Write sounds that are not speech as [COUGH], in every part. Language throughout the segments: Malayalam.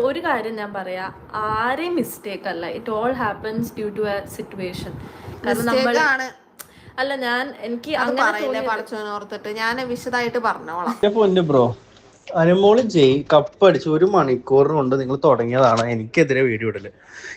ഒരു കാര്യം ഞാൻ പറയാ ആരെയും മിസ്റ്റേക്ക് അല്ല. It all happens due to a situation കാരണം നമ്മൾ അല്ല ഞാൻ എനിക്ക് അങ്ങനെ ഓർത്തിട്ട്. ഞാൻ വിശദമായിട്ട് പറഞ്ഞോളാം. എന്റെ പൊന്നു ബ്രോ അനുമോൾ ജയ് കപ്പ് അടിച്ച് ഒരു മണിക്കൂറിന് കൊണ്ട് നിങ്ങൾ തുടങ്ങിയതാണ് എനിക്കെതിരെ വീഡിയോ ഇടൽ.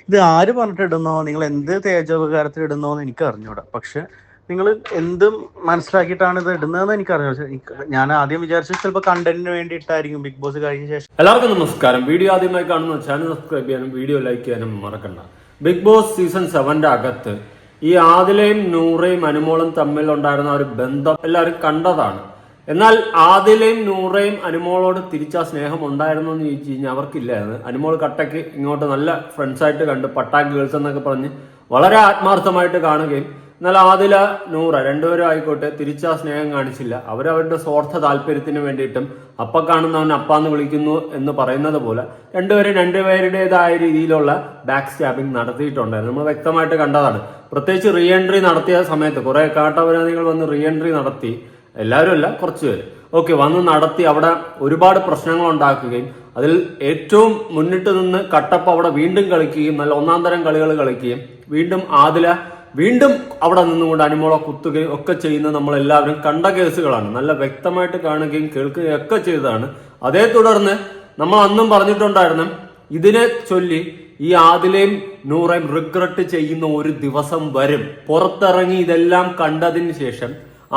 ഇത് ആര് പറഞ്ഞിട്ട് ഇടുന്നോ നിങ്ങൾ എന്ത് തേജോപകാരത്തിൽ ഇടുന്നോ എന്ന് എനിക്ക് അറിഞ്ഞൂടാ പക്ഷെ നിങ്ങൾ എന്തും മനസ്സിലാക്കിയിട്ടാണ് ഇത് ഇടുന്നതെന്ന് എനിക്ക് അറിഞ്ഞു പക്ഷെ ഞാൻ ആദ്യം വിചാരിച്ചു ചിലപ്പോൾ കണ്ടന്റിന് വേണ്ടിയിട്ടായിരിക്കും ബിഗ് ബോസ് കഴിഞ്ഞ ശേഷം. എല്ലാവർക്കും നമസ്കാരം. വീഡിയോ ആദ്യമായി കാണുന്ന ചാനൽ സബ്സ്ക്രൈബ് ചെയ്യാനും വീഡിയോ ലൈക്ക് ചെയ്യാനും മറക്കണ്ട. ബിഗ് ബോസ് സീസൺ സെവന്റെ അകത്ത് ഈ ആദിലയും നൂറയും അനുമോളും തമ്മിൽ ഉണ്ടായിരുന്ന ഒരു ബന്ധം എല്ലാവരും കണ്ടതാണ്. എന്നാൽ ആദിലയും നൂറയും അനുമോളോട് തിരിച്ചാ സ്നേഹം ഉണ്ടായിരുന്നു എന്ന് ചോദിച്ചു കഴിഞ്ഞാൽ അവർക്കില്ലായിരുന്നു. അനുമോൾ കട്ടയ്ക്ക് ഇങ്ങോട്ട് നല്ല ഫ്രണ്ട്സായിട്ട് കണ്ട് പട്ടാക്ക് ഗേൾസ് എന്നൊക്കെ പറഞ്ഞ് വളരെ ആത്മാർത്ഥമായിട്ട് കാണുകയും എന്നാൽ ആദില നൂറ രണ്ടുപേരും ആയിക്കോട്ടെ തിരിച്ചാ സ്നേഹം കാണിച്ചില്ല. അവരവരുടെ സ്വാർത്ഥ താല്പര്യത്തിന് വേണ്ടിയിട്ടും അപ്പ കാണുന്നവൻ അപ്പാന്ന് വിളിക്കുന്നു എന്ന് പറയുന്നത് പോലെ രണ്ടുപേരും രണ്ടുപേരുടേതായ രീതിയിലുള്ള ബാക്ക് സ്റ്റാബിംഗ് നടത്തിയിട്ടുണ്ടായിരുന്നു. നമ്മൾ വ്യക്തമായിട്ട് കണ്ടതാണ്. പ്രത്യേകിച്ച് റീ എൻട്രി നടത്തിയ സമയത്ത് കുറെ കാട്ടപരാധികൾ വന്ന് റീ എൻട്രി നടത്തി. എല്ലാവരും അല്ല കുറച്ച് പേര്. ഓക്കെ വന്ന് നടത്തി അവിടെ ഒരുപാട് പ്രശ്നങ്ങൾ ഉണ്ടാക്കുകയും അതിൽ ഏറ്റവും മുന്നിട്ട് നിന്ന് കട്ടപ്പ് അവിടെ വീണ്ടും കളിക്കുകയും നല്ല ഒന്നാം തരം കളികൾ കളിക്കുകയും വീണ്ടും ആദില വീണ്ടും അവിടെ നിന്നുകൊണ്ട് അനിമോളെ കുത്തുകയും ഒക്കെ ചെയ്യുന്ന നമ്മൾ എല്ലാവരും കണ്ട കേസുകളാണ്. നല്ല വ്യക്തമായിട്ട് കാണുകയും കേൾക്കുകയും ഒക്കെ ചെയ്തതാണ്. അതേ തുടർന്ന് നമ്മൾ അന്നും പറഞ്ഞിട്ടുണ്ടായിരുന്നു ഇതിനെ ചൊല്ലി ഈ ആദിലെയും നൂറയും റിഗ്രറ്റ് ചെയ്യുന്ന ഒരു ദിവസം വരും. പുറത്തിറങ്ങി ഇതെല്ലാം കണ്ടതിന് ശേഷം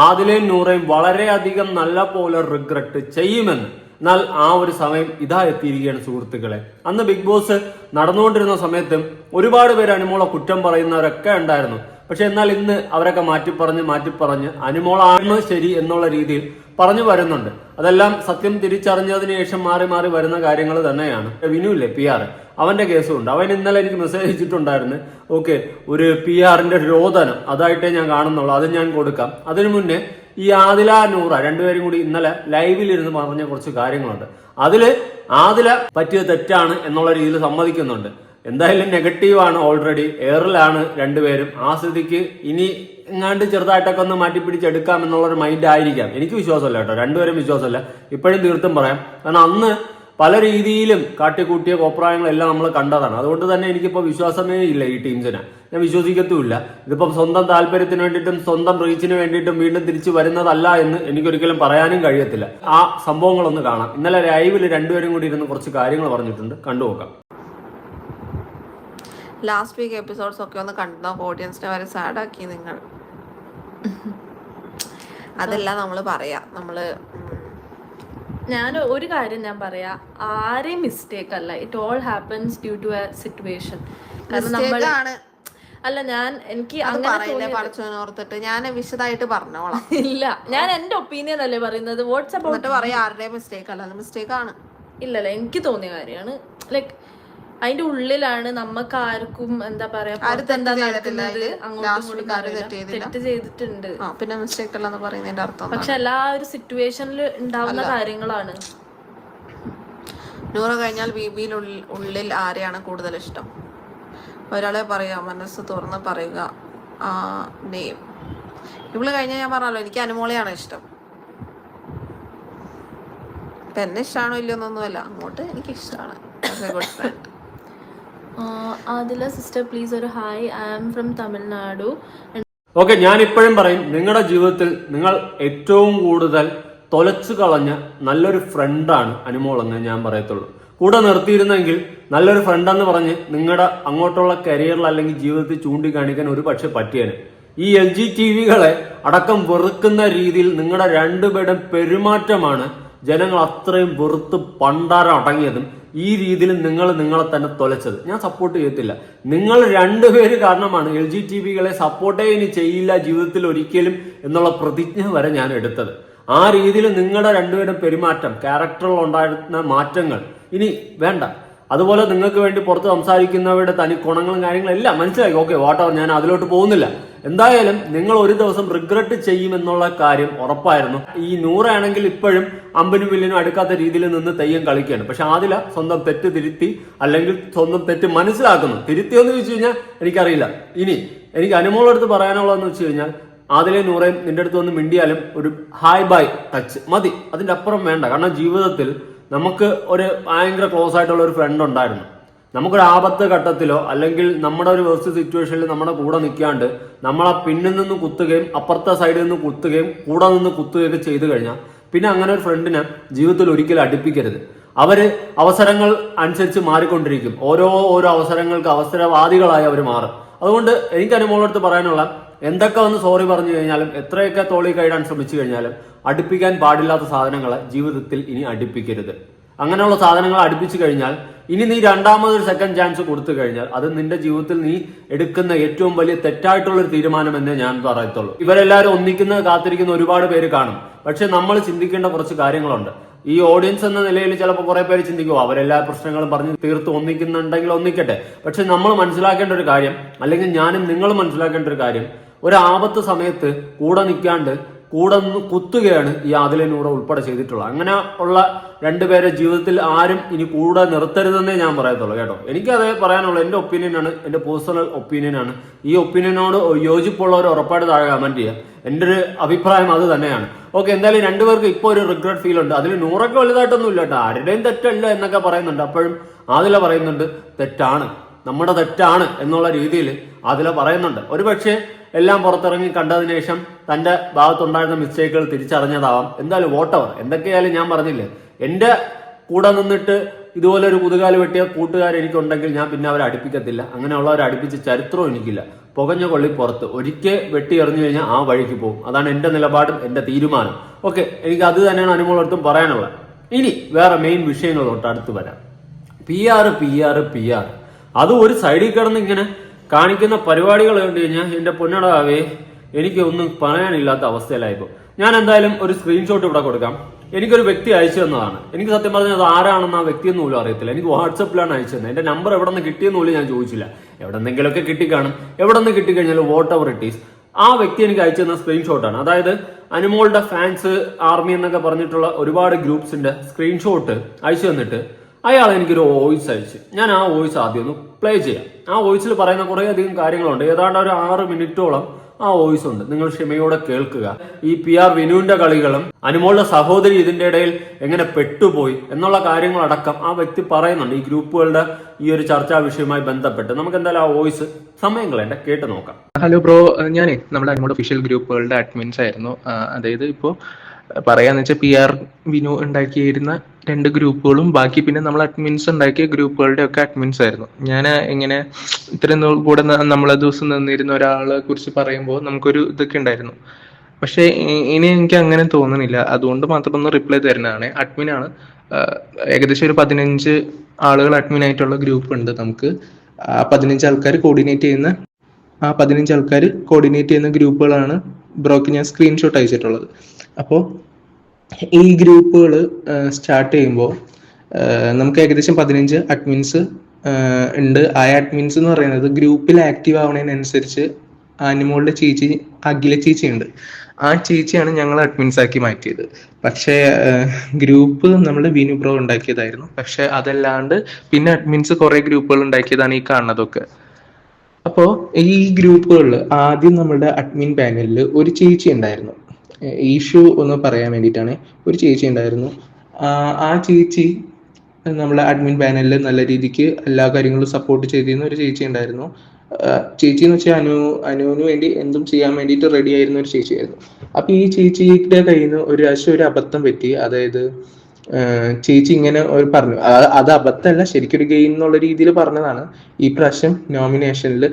ആദിലെയും നൂറയും വളരെയധികം നല്ല പോലെ റിഗ്രറ്റ് ചെയ്യുമെന്ന്. എന്നാൽ ആ ഒരു സമയം ഇതാ എത്തിയിരിക്കുകയാണ് സുഹൃത്തുക്കളെ. അന്ന് ബിഗ് ബോസ് നടന്നുകൊണ്ടിരുന്ന സമയത്തും ഒരുപാട് പേര് അനുമോളെ കുറ്റം പറയുന്നവരൊക്കെ ഉണ്ടായിരുന്നു. പക്ഷെ എന്നാൽ ഇന്ന് അവരൊക്കെ മാറ്റിപ്പറഞ്ഞ് മാറ്റിപ്പറഞ്ഞ് അനുമോളാണ് ശരി എന്നുള്ള രീതിയിൽ പറഞ്ഞു വരുന്നുണ്ട്. അതെല്ലാം സത്യം തിരിച്ചറിഞ്ഞതിന് ശേഷം മാറി മാറി വരുന്ന കാര്യങ്ങൾ തന്നെയാണ്. വിനു ഇല്ലേ പി ആർ അവന്റെ കേസും ഉണ്ട്. അവൻ ഇന്നലെ എനിക്ക് മെസ്സേജ് അയച്ചിട്ടുണ്ടായിരുന്നു. ഓക്കെ ഒരു പി ആറിന്റെ രോദനം. അതായിട്ടേ ഞാൻ കാണുന്നുള്ളൂ. അത് ഞാൻ കൊടുക്കാം. അതിനു മുന്നേ ഈ ആദില നൂറ രണ്ടുപേരും കൂടി ഇന്നലെ ലൈവിൽ ഇരുന്ന് പറഞ്ഞ കുറച്ച് കാര്യങ്ങളുണ്ട്. അതിൽ ആദില പറ്റിയ തെറ്റാണ് എന്നുള്ള രീതിയിൽ സമ്മതിക്കുന്നുണ്ട്. എന്തായാലും നെഗറ്റീവാണ് ഓൾറെഡി എയറിലാണ് രണ്ടുപേരും. ആ സ്ഥിതിക്ക് ഇനി എങ്ങാണ്ട് ചെറുതായിട്ടൊക്കെ ഒന്ന് മാറ്റി പിടിച്ചെടുക്കാം എന്നുള്ളൊരു മൈൻഡ് ആയിരിക്കാം. എനിക്ക് വിശ്വാസമല്ല കേട്ടോ. രണ്ടുപേരും വിശ്വാസമല്ല. ഇപ്പോഴും തീർത്തും പറയാം. കാരണം അന്ന് പല രീതിയിലും കാട്ടിക്കൂട്ടിയ കോപ്രായങ്ങളെല്ലാം നമ്മൾ കണ്ടതാണ്. അതുകൊണ്ട് തന്നെ എനിക്കിപ്പോൾ വിശ്വാസമേ ഇല്ല ഈ ടീംസിന്. ഞാൻ വിശ്വസിക്കത്തുമില്ല. ഇതിപ്പം സ്വന്തം താല്പര്യത്തിന് വേണ്ടിയിട്ടും സ്വന്തം റീച്ചിന് വേണ്ടിയിട്ടും വീണ്ടും തിരിച്ചു വരുന്നതല്ല എന്ന് എനിക്കൊരിക്കലും പറയാനും കഴിയത്തില്ല. ആ സംഭവങ്ങളൊന്ന് കാണാം. ഇന്നലെ ലൈവിൽ രണ്ടുപേരും കൂടി ഇരുന്ന് കുറച്ച് കാര്യങ്ങൾ പറഞ്ഞിട്ടുണ്ട്. കണ്ടുനോക്കാം ലാസ്റ്റ് വീക്ക് എപ്പിസോഡ്സ് ഒക്കെ ഒന്ന് കണ്ടു. നോക്ക് ഓഡിയൻസിനെ വരെ സാഡാക്കി ആക്കി നിങ്ങൾ. [LAUGHS] അതെല്ലാം നമ്മൾ പറയാം. നമ്മൾ ഞാൻ ഒരു കാര്യം ഞാൻ പറയാ ആരെയും മിസ്റ്റേക്ക് അല്ല. It all happens due to a situation കാരണം നമ്മൾ ആണ്. അല്ല ഞാൻ എനിക്ക് അങ്ങനെ ഓർത്തിട്ട്. ഞാൻ വിശദമായിട്ട് പറഞ്ഞോളാം. [LAUGHS] ഇല്ല ഞാൻ എന്റെ ഒപ്പീനിയൻ അല്ലേ പറയുന്നത്? വാട്സ്ആപ്പ് ആരുടെ പറയാ ആരുടെയും മിസ്റ്റേക്ക് അല്ല. മിസ്റ്റേക്ക് ആണ്. ഇല്ലല്ല എനിക്ക് തോന്നിയ കാര്യമാണ്. ലൈക്ക് അതിന്റെ ഉള്ളിലാണ് നമുക്ക് ആർക്കും എന്താ പറയാ തെറ്റ് ചെയ്തിട്ടുണ്ട്. പിന്നെ മിസ്റ്റേക്ക് അല്ലെന്ന് പറയുന്നതിന്റെ അർത്ഥം പക്ഷെ എല്ലാ ഒരു സിറ്റുവേഷനിൽ ഉണ്ടാവുന്ന കാര്യങ്ങളാണ്. നൂറ് കഴിഞ്ഞാൽ ബി ഉള്ളിൽ ആരെയാണ് കൂടുതൽ ഇഷ്ടം? ഒരാളെ പറയാ മനസ്സ് തുറന്ന് പറയുക ആ നെയ്യും. ഇവൾ കഴിഞ്ഞ ഞാൻ പറഞ്ഞല്ലോ എനിക്ക് അനുമോളെയാണ് ഇഷ്ടം. ഇപ്പൊ എന്നെ ഇഷ്ടമാണോ ഇല്ലയോ എന്നൊന്നുമല്ല അങ്ങോട്ട് എനിക്ക് ഇഷ്ടമാണ് ഗുഡ് ഫ്രണ്ട് അതില സിസ്റ്റർ പ്ലീസ് ഒരു hi I am from Tamil Nadu okay ഞാൻ ഇപ്പോഴും പറയും നിങ്ങളുടെ ജീവിതത്തിൽ നിങ്ങൾ ഏറ്റവും കൂടുതൽ തൊലച്ചു കളഞ്ഞ നല്ലൊരു ഫ്രണ്ടാണ് അനുമോളെന്ന് ഞാൻ പറയത്തുള്ളൂ. കൂടെ നിർത്തിയിരുന്നെങ്കിൽ നല്ലൊരു ഫ്രണ്ടെന്ന് പറഞ്ഞ് നിങ്ങളുടെ അങ്ങോട്ടുള്ള കരിയറിൽ അല്ലെങ്കിൽ ജീവിതത്തിൽ ചൂണ്ടിക്കാണിക്കാൻ ഒരു പക്ഷെ പറ്റിയേനെ. ഈ എൽ ജി ടി വികളെ അടക്കം വെറുക്കുന്ന രീതിയിൽ നിങ്ങളുടെ രണ്ടുപേരുടെ പെരുമാറ്റമാണ് ജനങ്ങൾ അത്രയും വെറുത്ത് പണ്ടാരം അടങ്ങിയതും ഈ രീതിയിൽ നിങ്ങൾ നിങ്ങളെ തന്നെ തൊലച്ചത്. ഞാൻ സപ്പോർട്ട് ചെയ്യത്തില്ല. നിങ്ങൾ രണ്ടുപേര് കാരണമാണ് എൽ ജി ടി വികളെ സപ്പോർട്ടേ ഇനി ചെയ്യില്ല ജീവിതത്തിൽ ഒരിക്കലും എന്നുള്ള പ്രതിജ്ഞ വരെ ഞാൻ എടുത്തത്. ആ രീതിയിൽ നിങ്ങളുടെ രണ്ടുപേരും പെരുമാറ്റം ക്യാരക്ടറിൽ ഉണ്ടായിരുന്ന മാറ്റങ്ങൾ ഇനി വേണ്ട. അതുപോലെ നിങ്ങൾക്ക് വേണ്ടി പുറത്ത് സംസാരിക്കുന്നവരുടെ തനി ഗുണങ്ങളും കാര്യങ്ങളും എല്ലാം മനസ്സിലാക്കി. ഓക്കെ വാട്ടവർ ഞാൻ അതിലോട്ട് പോകുന്നില്ല. എന്തായാലും നിങ്ങൾ ഒരു ദിവസം റിഗ്രറ്റ് ചെയ്യുമെന്നുള്ള കാര്യം ഉറപ്പായിരുന്നു. ഈ നൂറാണെങ്കിൽ ഇപ്പോഴും അമ്പനും വില്ലിനും അടുക്കാത്ത രീതിയിൽ നിന്ന് തെയ്യം കളിക്കുകയാണ്. പക്ഷെ ആദില സ്വന്തം തെറ്റ് തിരുത്തി അല്ലെങ്കിൽ സ്വന്തം തെറ്റ് മനസ്സിലാക്കുന്നു. തിരുത്തിയെന്ന് ചോദിച്ചു കഴിഞ്ഞാൽ എനിക്കറിയില്ല. ഇനി എനിക്ക് അനുമോളടുത്ത് പറയാനുള്ളതെന്ന് വെച്ച് കഴിഞ്ഞാൽ ആദ്യം നൂറേയും നിന്റെ അടുത്ത് വന്ന് മിണ്ടിയാലും ഒരു ഹായ് ബൈ ടച്ച് മതി. അതിന്റെ അപ്പുറം വേണ്ട. കാരണം ജീവിതത്തിൽ നമുക്ക് ഒരു ഭയങ്കര ക്ലോസ് ആയിട്ടുള്ള ഒരു ഫ്രണ്ട് ഉണ്ടായിരുന്നു. നമുക്കൊരു ആപത്ത് ഘട്ടത്തിലോ അല്ലെങ്കിൽ നമ്മുടെ ഒരു വേസ്റ്റ് സിറ്റുവേഷനിൽ നമ്മുടെ കൂടെ നിൽക്കാണ്ട് നമ്മളെ പിന്നിൽ നിന്ന് കുത്തുകയും അപ്പുറത്തെ സൈഡിൽ നിന്ന് കുത്തുകയും കൂടെ നിന്ന് കുത്തുകയൊക്കെ ചെയ്തു കഴിഞ്ഞാൽ പിന്നെ അങ്ങനെ ഒരു ഫ്രണ്ടിനെ ജീവിതത്തിൽ ഒരിക്കലും അടുപ്പിക്കരുത്. അവർ അവസരങ്ങൾ അനുസരിച്ച് മാറിക്കൊണ്ടിരിക്കും. ഓരോ ഓരോ അവസരങ്ങൾക്ക് അവസരവാദികളായി അവർ മാറും. അതുകൊണ്ട് എനിക്ക് അനുമോളടുത്ത് പറയാനുള്ള എന്തൊക്കെ ഒന്ന് സോറി പറഞ്ഞു കഴിഞ്ഞാലും എത്രയൊക്കെ തോളി കൈടാൻ ശ്രമിച്ചു കഴിഞ്ഞാലും അടുപ്പിക്കാൻ പാടില്ലാത്ത സാധനങ്ങളെ ജീവിതത്തിൽ ഇനി അടുപ്പിക്കരുത്. അങ്ങനെയുള്ള സാധനങ്ങൾ അടുപ്പിച്ചു കഴിഞ്ഞാൽ ഇനി നീ രണ്ടാമതൊരു സെക്കൻഡ് ചാൻസ് കൊടുത്തു കഴിഞ്ഞാൽ അത് നിന്റെ ജീവിതത്തിൽ നീ എടുക്കുന്ന ഏറ്റവും വലിയ തെറ്റായിട്ടുള്ള ഒരു തീരുമാനം എന്നേ ഞാൻ പറയത്തുള്ളൂ. ഇവരെല്ലാവരും ഒന്നിക്കുന്നത് കാത്തിരിക്കുന്ന ഒരുപാട് പേര് കാണും. പക്ഷെ നമ്മൾ ചിന്തിക്കേണ്ട കുറച്ച് കാര്യങ്ങളുണ്ട്. ഈ ഓഡിയൻസ് എന്ന നിലയിൽ ചിലപ്പോൾ കുറെ പേര് ചിന്തിക്കും അവരെല്ലാ പ്രശ്നങ്ങളും പറഞ്ഞ് തീർത്ത് ഒന്നിക്കുന്നുണ്ടെങ്കിൽ ഒന്നിക്കട്ടെ. പക്ഷെ നമ്മൾ മനസ്സിലാക്കേണ്ട ഒരു കാര്യം അല്ലെങ്കിൽ ഞാനും നിങ്ങളും മനസ്സിലാക്കേണ്ട ഒരു കാര്യം ഒരു ആപത്ത് സമയത്ത് കൂടെ നിൽക്കാണ്ട് കൂടെ കുത്തുകയാണ് ഈ ആദിലെ ഉൾപ്പെടെ ചെയ്തിട്ടുള്ളത്. അങ്ങനെ ഉള്ള രണ്ടുപേരെ ജീവിതത്തിൽ ആരും ഇനി കൂടെ നിർത്തരുതെന്നേ ഞാൻ പറയത്തുള്ളൂ കേട്ടോ. എനിക്കത് പറയാനുള്ളൂ. എന്റെ ഒപ്പീനിയനാണ് എന്റെ പേഴ്സണൽ ഒപ്പീനിയനാണ് ഈ ഒപ്പീനിയനോട് യോജിപ്പുള്ളവർ ഉറപ്പായിട്ട് താഴെ കമന്റ് ചെയ്യുക. എന്റെ ഒരു അഭിപ്രായം അത് തന്നെയാണ്. ഓക്കെ എന്തായാലും രണ്ടുപേർക്ക് ഇപ്പോൾ ഒരു റിഗ്രറ്റ് ഫീൽ ഉണ്ട്. അതിൽ നൂറൊക്കെ വലുതായിട്ടൊന്നും ഇല്ല കേട്ടോ. ആരുടെയും തെറ്റല്ല എന്നൊക്കെ പറയുന്നുണ്ട്. അപ്പോഴും ആദില പറയുന്നുണ്ട് തെറ്റാണ്. നമ്മുടെ തെറ്റാണ് എന്നുള്ള രീതിയിൽ അതിൽ പറയുന്നുണ്ട്. ഒരുപക്ഷെ എല്ലാം പുറത്തിറങ്ങി കണ്ടതിന് ശേഷം തന്റെ ഭാഗത്തുണ്ടായിരുന്ന മിസ്റ്റേക്കുകൾ തിരിച്ചറിഞ്ഞതാവാം. എന്തായാലും വോട്ടവർ എന്തൊക്കെയായാലും ഞാൻ പറഞ്ഞില്ലേ? എന്റെ കൂടെ നിന്നിട്ട് ഇതുപോലെ ഒരു കുതുകാൽ വെട്ടിയ കൂട്ടുകാർ എനിക്കുണ്ടെങ്കിൽ ഞാൻ പിന്നെ അവരെ അടുപ്പിക്കത്തില്ല. അങ്ങനെയുള്ളവരെ അടുപ്പിച്ച് ചരിത്രവും എനിക്കില്ല. പുകഞ്ഞ കൊള്ളി പുറത്ത്. ഒരിക്കൽ വെട്ടി എറിഞ്ഞു കഴിഞ്ഞാൽ ആ വഴിക്ക് പോകും. അതാണ് എന്റെ നിലപാടും എന്റെ തീരുമാനം. ഓക്കെ എനിക്ക് അത് തന്നെയാണ് അനുമോളടുത്തും പറയാനുള്ളത്. ഇനി വേറെ മെയിൻ വിഷയങ്ങളോട്ട് അടുത്ത് വരാം. P R P R P R അത് ഒരു സൈഡിൽ കിടന്ന് ഇങ്ങനെ കാണിക്കുന്ന പരിപാടികൾ കണ്ടു കഴിഞ്ഞാൽ എന്റെ പൊന്നടാവേ എനിക്ക് ഒന്നും പറയാനില്ലാത്ത അവസ്ഥയിലായിപ്പോ. ഞാൻ എന്തായാലും ഒരു സ്ക്രീൻഷോട്ട് ഇവിടെ കൊടുക്കാം. എനിക്കൊരു വ്യക്തി അയച്ചു തന്നതാണ്. എനിക്ക് സത്യം പറഞ്ഞാൽ അത് ആരാണെന്ന് ആ വ്യക്തി എന്ന് പോലും അറിയത്തില്ല. എനിക്ക് വാട്സപ്പിലാണ് അയച്ചു തന്നത്. എന്റെ നമ്പർ എവിടെ നിന്ന് കിട്ടിയെന്ന് പോലും ഞാൻ ചോദിച്ചില്ല. എവിടെ നിന്നെങ്കിലുമൊക്കെ കിട്ടിക്കാണും. എവിടെ നിന്ന് കിട്ടിക്കഴിഞ്ഞാൽ വോട്ട് എവർ ഇറ്റ് ഈസ് ആ വ്യക്തി എനിക്ക് അയച്ചു തന്ന സ്ക്രീൻഷോട്ടാണ് അതായത് അനുമോളുടെ ഫാൻസ് ആർമി എന്നൊക്കെ പറഞ്ഞിട്ടുള്ള ഒരുപാട് ഗ്രൂപ്പ്സിന്റെ സ്ക്രീൻഷോട്ട് അയച്ചു തന്നിട്ട് അയാൾ എനിക്കൊരു വോയിസ് അയച്ചു. ഞാൻ ആ വോയിസ് ആദ്യം ഒന്ന് പ്ലേ ചെയ്യാം. ആ വോയിസിൽ പറയുന്ന കുറെ അധികം കാര്യങ്ങളുണ്ട്. ഏതാണ്ട് ഒരു ആറ് മിനിറ്റോളം ആ വോയിസ് ഉണ്ട്. നിങ്ങൾ ക്ഷമയോടെ കേൾക്കുക. ഈ പി ആർ വിനുവിന്റെ കളികളും അനുമോളുടെ സഹോദരി ഇതിന്റെ ഇടയിൽ എങ്ങനെ പെട്ടുപോയി എന്നുള്ള കാര്യങ്ങളടക്കം ആ വ്യക്തി പറയുന്നുണ്ട്. ഈ ഗ്രൂപ്പുകളുടെ ഈ ഒരു ചർച്ചാ വിഷയവുമായി ബന്ധപ്പെട്ട്. നമുക്ക് എന്തായാലും ആ വോയിസ് സമയം കളയണ്ട. കേട്ട് നോക്കാം. ഹലോ ബ്രോ ഞാനേ നമ്മുടെ അനുമോൾ ഒഫീഷ്യൽ ഗ്രൂപ്പുകളുടെ അഡ്മിൻസ് ആയിരുന്നു. അതായത് ഇപ്പോൾ പറയാന്ന് വെച്ചാൽ പി ആർ വിനു ഉണ്ടാക്കിയിരുന്ന രണ്ട് ഗ്രൂപ്പുകളും ബാക്കി പിന്നെ നമ്മൾ അഡ്മിൻസ് ഉണ്ടാക്കിയ ഗ്രൂപ്പുകളുടെ ഒക്കെ അഡ്മിൻസ് ആയിരുന്നു. ഞാൻ ഇങ്ങനെ ഇത്രയും കൂടെ നമ്മളെ ദിവസം നിന്നിരുന്ന ഒരാളെ കുറിച്ച് പറയുമ്പോൾ നമുക്കൊരു ഇതൊക്കെ ഉണ്ടായിരുന്നു. പക്ഷേ ഇനി എനിക്ക് അങ്ങനെ തോന്നുന്നില്ല അതുകൊണ്ട് മാത്രം ഒന്ന് റിപ്ലൈ തരുന്നതാണ്. അഡ്മിൻ ആണ്. ഏകദേശം ഒരു പതിനഞ്ച് ആളുകൾ അഡ്മിൻ ആയിട്ടുള്ള ഗ്രൂപ്പ് ഉണ്ട് നമുക്ക്. ആ പതിനഞ്ച് ആൾക്കാർ കോർഡിനേറ്റ് ചെയ്യുന്ന ആ പതിനഞ്ച് ആൾക്കാർ കോർഡിനേറ്റ് ചെയ്യുന്ന ഗ്രൂപ്പുകളാണ് ബ്രോക്ക് ഞാൻ സ്ക്രീൻഷോട്ട് അയച്ചിട്ടുള്ളത്. അപ്പോൾ ഈ ഗ്രൂപ്പുകൾ സ്റ്റാർട്ട് ചെയ്യുമ്പോൾ നമുക്ക് ഏകദേശം പതിനഞ്ച് അഡ്മിൻസ് ഉണ്ട്. ആ അഡ്മിൻസ് എന്ന് പറയുന്നത് ഗ്രൂപ്പിൽ ആക്റ്റീവ് ആവുന്നതിനനുസരിച്ച് ആനിമോളുടെ ചീച്ചി അഖില ഉണ്ട് ആ ചേച്ചിയാണ് ഞങ്ങൾ അഡ്മിൻസ് ആക്കി മാറ്റിയത്. പക്ഷേ ഗ്രൂപ്പ് നമ്മൾ വിനു ബ്രോ ഉണ്ടാക്കിയതായിരുന്നു. പക്ഷെ അതല്ലാണ്ട് പിന്നെ അഡ്മിൻസ് കുറെ ഗ്രൂപ്പുകൾ ഉണ്ടാക്കിയതാണ് ഈ കാണുന്നതൊക്കെ. അപ്പോൾ ഈ ഗ്രൂപ്പുകളിൽ ആദ്യം നമ്മുടെ അഡ്മിൻ പാനലിൽ ഒരു ചേച്ചി ഉണ്ടായിരുന്നു. ഇഷ്യൂ ഒന്ന് പറയാൻ വേണ്ടിയിട്ടാണ് ഒരു ചേച്ചി ഉണ്ടായിരുന്നു. ആ- ചേച്ചി നമ്മളെ അഡ്മിൻ പാനലിൽ നല്ല രീതിക്ക് എല്ലാ കാര്യങ്ങളും സപ്പോർട്ട് ചെയ്തിരുന്ന ഒരു ചേച്ചി ഉണ്ടായിരുന്നു. ചേച്ചി എന്ന് വെച്ചാൽ അനു അനുവിന് വേണ്ടി എന്തും ചെയ്യാൻ വേണ്ടിയിട്ട് റെഡി ആയിരുന്ന ഒരു ചേച്ചിയായിരുന്നു. അപ്പൊ ഈ ചേച്ചിയുടെ കയ്യിൽ നിന്ന് ഒരു പ്രാവശ്യം ഒരു അബദ്ധം പറ്റി. അതായത് ചേച്ചി ഇങ്ങനെ ഒരു പറഞ്ഞു. അത് അബദ്ധമല്ല ശരിക്കൊരു ഗെയിം എന്നുള്ള രീതിയിൽ പറഞ്ഞതാണ്. ഈ പ്രാവശ്യം നോമിനേഷനിൽ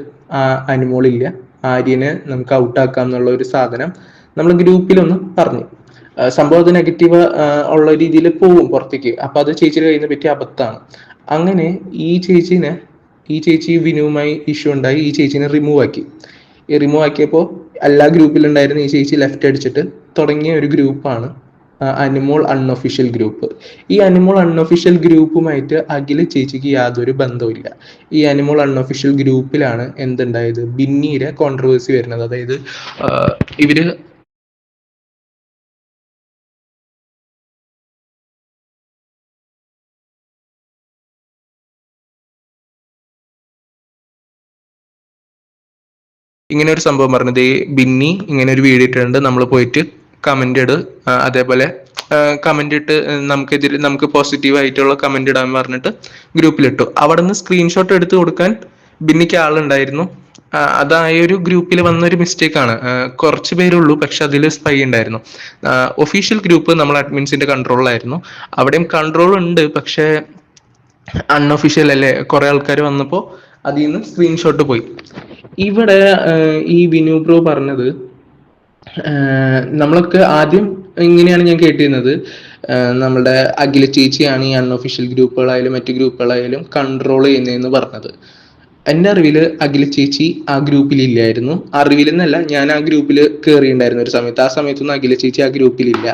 അനുമോളില്ല. ആര്യനെ നമുക്ക് ഔട്ടാക്കാം എന്നുള്ള ഒരു സാധനം. നമ്മൾ ഗ്രൂപ്പിലൊന്ന് പറഞ്ഞു. സംഭവം അത് നെഗറ്റീവ് ഉള്ള രീതിയിൽ പോവും പുറത്തേക്ക്. അപ്പൊ അത് ചേച്ചിയുടെ കയ്യിൽ നിന്ന് പറ്റിയ അബദ്ധമാണ്. അങ്ങനെ ഈ ചേച്ചിനെ ഈ ചേച്ചി വിനുവുമായി ഇഷ്യൂ ഉണ്ടായി. ഈ ചേച്ചിനെ റിമൂവ് ആക്കി. ഈ റിമൂവ് ആക്കിയപ്പോൾ എല്ലാ ഗ്രൂപ്പിലുണ്ടായിരുന്ന ഈ ചേച്ചി ലെഫ്റ്റ് അടിച്ചിട്ട് തുടങ്ങിയ ഒരു ഗ്രൂപ്പാണ് അനിമോൾ അൺഒഫീഷ്യൽ ഗ്രൂപ്പ് ഈ അനിമോൾ അൺഒഫീഷ്യൽ ഗ്രൂപ്പുമായിട്ട് അഖില ചേച്ചിക്ക് യാതൊരു ബന്ധവുമില്ല ഈ അനിമോൾ അൺഒഫീഷ്യൽ ഗ്രൂപ്പിലാണ് എന്തുണ്ടായത്? ബിന്നീരെ കോൺട്രവേഴ്സി വരുന്നത്. അതായത് ഇവർ ഇങ്ങനെ ഒരു സംഭവം പറഞ്ഞത് ഈ ബിന്നി ഇങ്ങനെ ഒരു വീഡിയോ ഇട്ടിട്ടുണ്ട്. നമ്മൾ പോയിട്ട് കമന്റ് ഇട്. അതേപോലെ കമന്റ് ഇട്ട് നമുക്കെതിരെ നമുക്ക് പോസിറ്റീവ് ആയിട്ടുള്ള കമന്റ് ഇടാൻ പറഞ്ഞിട്ട് ഗ്രൂപ്പിലിട്ടു അവിടെ നിന്ന് സ്ക്രീൻഷോട്ട് എടുത്ത് കൊടുക്കാൻ ബിന്നിക്ക് ആളുണ്ടായിരുന്നു. ആ, അതായ ഒരു ഗ്രൂപ്പിൽ വന്നൊരു മിസ്റ്റേക്ക് ആണ്. കുറച്ച് പേരുള്ളൂ പക്ഷെ അതിൽ സ്പൈ ഉണ്ടായിരുന്നു. ഒഫീഷ്യൽ ഗ്രൂപ്പ് നമ്മൾ അഡ്മിൻസിന്റെ കൺട്രോളിലായിരുന്നു അവിടെയും കൺട്രോൾ ഉണ്ട് പക്ഷേ അൺഒഫീഷ്യൽ അല്ലേ? കുറെ ആൾക്കാർ വന്നപ്പോൾ അതിൽ നിന്ന് സ്ക്രീൻഷോട്ട് പോയി. ഇവിടെ ഈ വിനു പ്രോ പറഞ്ഞത് നമ്മളൊക്കെ ആദ്യം ഇങ്ങനെയാണ് ഞാൻ കേട്ടിരുന്നത്. നമ്മുടെ അഖില ചേച്ചിയാണ് ഈ അൺഒഫീഷ്യൽ ഗ്രൂപ്പുകളായാലും മറ്റു ഗ്രൂപ്പുകളായാലും കൺട്രോൾ ചെയ്യുന്നതെന്ന് പറഞ്ഞത്. എന്റെ അറിവിൽ അഖില ചേച്ചി ആ ഗ്രൂപ്പിൽ ഇല്ലായിരുന്നു അറിവിൽ എന്നല്ല ഞാൻ ആ ഗ്രൂപ്പിൽ കയറിയിട്ടുണ്ടായിരുന്നു ഒരു സമയത്ത്. ആ സമയത്തൊന്നും അഖില ചേച്ചി ആ ഗ്രൂപ്പിലില്ല.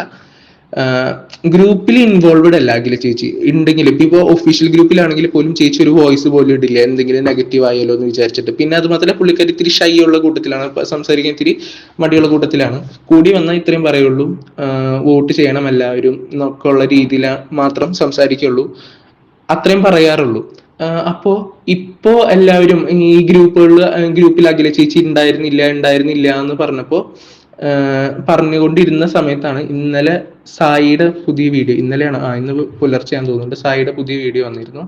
ഗ്രൂപ്പിൽ ഇൻവോൾവഡ് അല്ല അഖില ചേച്ചി. ഉണ്ടെങ്കിൽ ഇപ്പൊ ഒഫീഷ്യൽ ഗ്രൂപ്പിലാണെങ്കിൽ പോലും ചേച്ചി ഒരു വോയിസ് പോലും ഇടില്ല. എന്തെങ്കിലും നെഗറ്റീവ് ആയാലോ എന്ന് വിചാരിച്ചിട്ട്. പിന്നെ അത് മാത്രമല്ല പുള്ളിക്കാരി ഇത്തിരി ഷൈ ഉള്ള കൂട്ടത്തിലാണ്. സംസാരിക്കാൻ ഇത്തിരി മടിയുള്ള കൂട്ടത്തിലാണ്. കൂടി വന്നാൽ ഇത്രയും പറയുള്ളൂ. വോട്ട് ചെയ്യണം എല്ലാവരും എന്നൊക്കെ ഉള്ള രീതിയിൽ മാത്രം സംസാരിക്കുള്ളൂ. അത്രയും പറയാറുള്ളൂ. അപ്പോ ഇപ്പോ എല്ലാവരും ഈ ഗ്രൂപ്പുകളിൽ ഗ്രൂപ്പിൽ അഖില ചേച്ചി ഉണ്ടായിരുന്നില്ല ഉണ്ടായിരുന്നില്ല എന്ന് പറഞ്ഞപ്പോ പറഞ്ഞുകൊണ്ടിരുന്ന സമയത്താണ് ഇന്നലെ സായിയുടെ പുതിയ വീഡിയോ ഇന്നലെയാണ് ആ ഇന്ന് പുലർച്ചെ ഞാൻ തോന്നുന്നുണ്ട് സായിയുടെ പുതിയ വീഡിയോ വന്നിരുന്നു.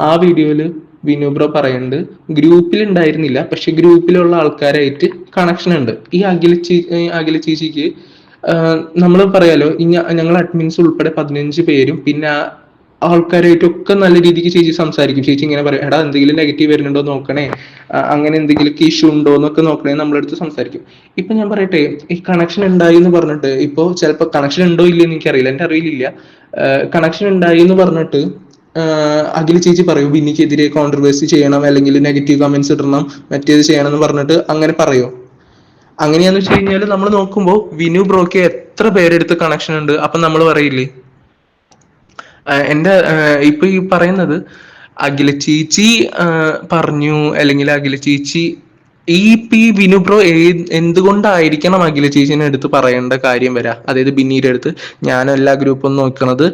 ആ വീഡിയോയിൽ വിനു ബ്രോ പറയുന്നുണ്ട് ഗ്രൂപ്പിൽ ഉണ്ടായിരുന്നില്ല പക്ഷെ ഗ്രൂപ്പിലുള്ള ആൾക്കാരായിട്ട് കണക്ഷൻ ഉണ്ട് ഈ അഖില ചീ അഖില ചേച്ചിക്ക് നമ്മൾ പറയാലോ ഇങ്ങ ഞങ്ങൾ അഡ്മിൻസ് ഉൾപ്പെടെ പതിനഞ്ച് പേരും പിന്നെ ആൾക്കാരായിട്ടൊക്കെ നല്ല രീതിക്ക് ചേച്ചി സംസാരിക്കും. ചേച്ചി ഇങ്ങനെ പറയും എടാ എന്തെങ്കിലും നെഗറ്റീവ് വരുന്നുണ്ടോ നോക്കണേ? അങ്ങനെ എന്തെങ്കിലും ഇഷ്യൂ ഉണ്ടോ എന്നൊക്കെ നോക്കണേ? നമ്മളടുത്ത് സംസാരിക്കും. ഇപ്പൊ ഞാൻ പറയട്ടെ ഈ കണക്ഷൻ ഉണ്ടായി എന്ന് പറഞ്ഞിട്ട് ഇപ്പൊ ചിലപ്പോ കണക്ഷൻ ഉണ്ടോ ഇല്ലയോ എന്ന് എനിക്കറിയില്ല. എന്റെ അറിയില്ല കണക്ഷൻ ഉണ്ടായി എന്ന് പറഞ്ഞിട്ട് അഖിൽ ചേച്ചി പറയും ബിന്നിക്കെതിരെ കോൺട്രവേഴ്സി ചെയ്യണം അല്ലെങ്കിൽ നെഗറ്റീവ് കമന്റ്സ് ഇടണം മറ്റേത് ചെയ്യണം എന്ന് പറഞ്ഞിട്ട് അങ്ങനെ പറയോ. അങ്ങനെയാന്ന് വെച്ച് കഴിഞ്ഞാൽ നമ്മൾ നോക്കുമ്പോൾ വിനു ബ്രോക്ക് എത്ര പേരെടുത്ത് കണക്ഷൻ ഉണ്ട്? അപ്പൊ നമ്മൾ പറയില്ലേ? ആഹ് ഇപ്പൊ ഈ പറയുന്നത് അഖില ചേച്ചി പറഞ്ഞു അല്ലെങ്കിൽ അഖില ചേച്ചി ഈ പി വിനു ബ്രോ എന്തുകൊണ്ടായിരിക്കണം അഖില ചേച്ചിനെ എടുത്ത് പറയേണ്ട കാര്യം വരാ? അതായത് ബിന്നീടെ അടുത്ത് ഞാൻ എല്ലാ ഗ്രൂപ്പും നോക്കണത്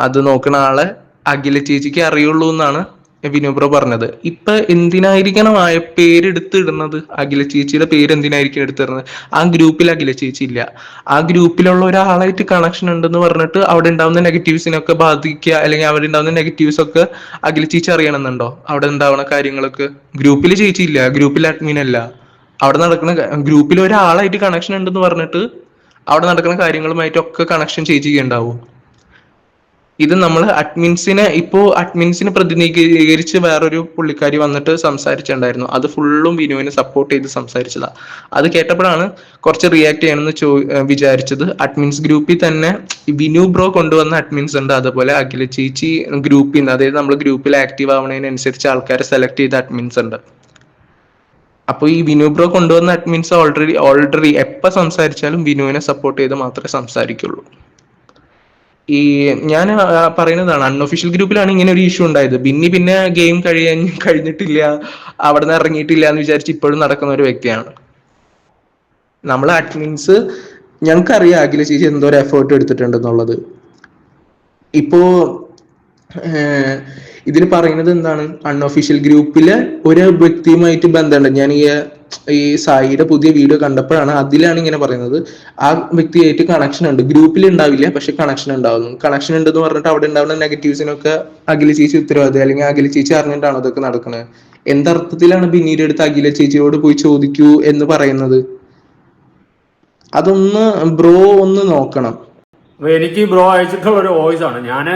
അത് നോക്കണ ആളെ അഖില ചേച്ചിക്ക് അറിയുള്ളൂ എന്നാണ് വിനു ബ്രോ പറഞ്ഞത്. ഇപ്പൊ എന്തിനായിരിക്കണം ആ പേരെടുത്ത് ഇടുന്നത് അഖില ചേച്ചിയുടെ പേര് എന്തിനായിരിക്കും എടുത്തിടുന്നത്? ആ ഗ്രൂപ്പിൽ അഖില ചേച്ചി ഇല്ല. ആ ഗ്രൂപ്പിലുള്ള ഒരാളായിട്ട് കണക്ഷൻ ഉണ്ടെന്ന് പറഞ്ഞിട്ട് അവിടെ ഉണ്ടാവുന്ന നെഗറ്റീവ്സിനൊക്കെ ബാധിക്കുക അല്ലെങ്കിൽ അവിടെ ഉണ്ടാവുന്ന നെഗറ്റീവ്സ് ഒക്കെ അഖില ചേച്ചി അറിയണമെന്നുണ്ടോ? അവിടെ ഉണ്ടാവുന്ന കാര്യങ്ങളൊക്കെ? ഗ്രൂപ്പിൽ ചേച്ചി ഇല്ല. ഗ്രൂപ്പിൽ അഡ്മിൻ അല്ല. അവിടെ നടക്കുന്ന ഗ്രൂപ്പിൽ ഒരാളായിട്ട് കണക്ഷൻ ഉണ്ടെന്ന് പറഞ്ഞിട്ട് അവിടെ നടക്കുന്ന കാര്യങ്ങളുമായിട്ടൊക്കെ കണക്ഷൻ ചേച്ചിക്ക് ഉണ്ടാവും ഇത് നമ്മൾ അഡ്മിൻസിനെ ഇപ്പോ അഡ്മിൻസിനെ പ്രതിനിധീകരിച്ച് വേറൊരു പുള്ളിക്കാരി വന്നിട്ട് സംസാരിച്ചിട്ടുണ്ടായിരുന്നു. അത് ഫുള്ളും വിനുവിനെ സപ്പോർട്ട് ചെയ്ത് സംസാരിച്ചതാ. അത് കേട്ടപ്പോഴാണ് കുറച്ച് റിയാക്ട് ചെയ്യണമെന്ന് ചോ വിചാരിച്ചത്. അഡ്മിൻസ് ഗ്രൂപ്പിൽ തന്നെ വിനു ബ്രോ കൊണ്ടുവന്ന അഡ്മിൻസ് ഉണ്ട്. അതുപോലെ അഖില ചേച്ചി ഗ്രൂപ്പിൽ നിന്ന് അതായത് നമ്മൾ ഗ്രൂപ്പിൽ ആക്റ്റീവ് ആവുന്നതിനനുസരിച്ച് ആൾക്കാരെ സെലക്ട് ചെയ്ത അഡ്മിൻസ് ഉണ്ട്. അപ്പൊ ഈ വിനു ബ്രോ കൊണ്ടുവന്ന അഡ്മിൻസ് ഓൾറെഡി ഓൾറെഡി എപ്പോ സംസാരിച്ചാലും വിനുവിനെ സപ്പോർട്ട് ചെയ്ത് മാത്രമേ സംസാരിക്കുള്ളൂ. ഈ ഞാൻ പറയുന്നതാണ് അൺഒഫീഷ്യൽ ഗ്രൂപ്പിലാണ് ഇങ്ങനെ ഒരു ഇഷ്യൂ ഉണ്ടായത്. ബിന്നി പിന്നെ ഗെയിം കഴിയാൻ കഴിഞ്ഞിട്ടില്ല അവിടെ നിന്ന് ഇറങ്ങിയിട്ടില്ല എന്ന് വിചാരിച്ച് ഇപ്പോഴും നടക്കുന്ന ഒരു വ്യക്തിയാണ്. നമ്മൾ അഡ്മിൻസ് ഞങ്ങൾക്കറിയാം അഖില ചേച്ചി എന്തോ ഒരു എഫേർട്ട് എടുത്തിട്ടുണ്ടെന്നുള്ളത്. ഇപ്പോ ഇതിൽ പറയുന്നത് എന്താണ്? അൺഒഫീഷ്യൽ ഗ്രൂപ്പിലെ ഒരു വ്യക്തിയുമായിട്ട് ബന്ധമുണ്ട്. ഞാൻ ഈ ഈ സായിയുടെ പുതിയ വീഡിയോ കണ്ടപ്പോഴാണ് അതിലാണ് ഇങ്ങനെ പറയുന്നത്. ആ വ്യക്തിയായിട്ട് കണക്ഷൻ ഉണ്ട്. ഗ്രൂപ്പിൽ ഉണ്ടാവില്ല പക്ഷെ കണക്ഷൻ ഉണ്ടാവുന്നു. കണക്ഷൻ ഉണ്ടെന്ന് പറഞ്ഞിട്ട് അവിടെ ഉണ്ടാവുന്ന നെഗറ്റീവ്സിനൊക്കെ അഖില ചേച്ചി ഉത്തരവാദി അല്ലെങ്കിൽ അഖില ചേച്ചി അറിഞ്ഞിട്ടാണ് അതൊക്കെ നടക്കുന്നത് എന്തർത്ഥത്തിലാണ് പിന്നീട് എടുത്ത് അഖില ചേച്ചിയോട് പോയി ചോദിക്കൂ എന്ന് പറയുന്നത്? അതൊന്ന് ബ്രോ ഒന്ന് നോക്കണം. എനിക്ക് ബ്രോ അയച്ചിട്ടുള്ള ഒരു വോയിസ് ആണ്. ഞാൻ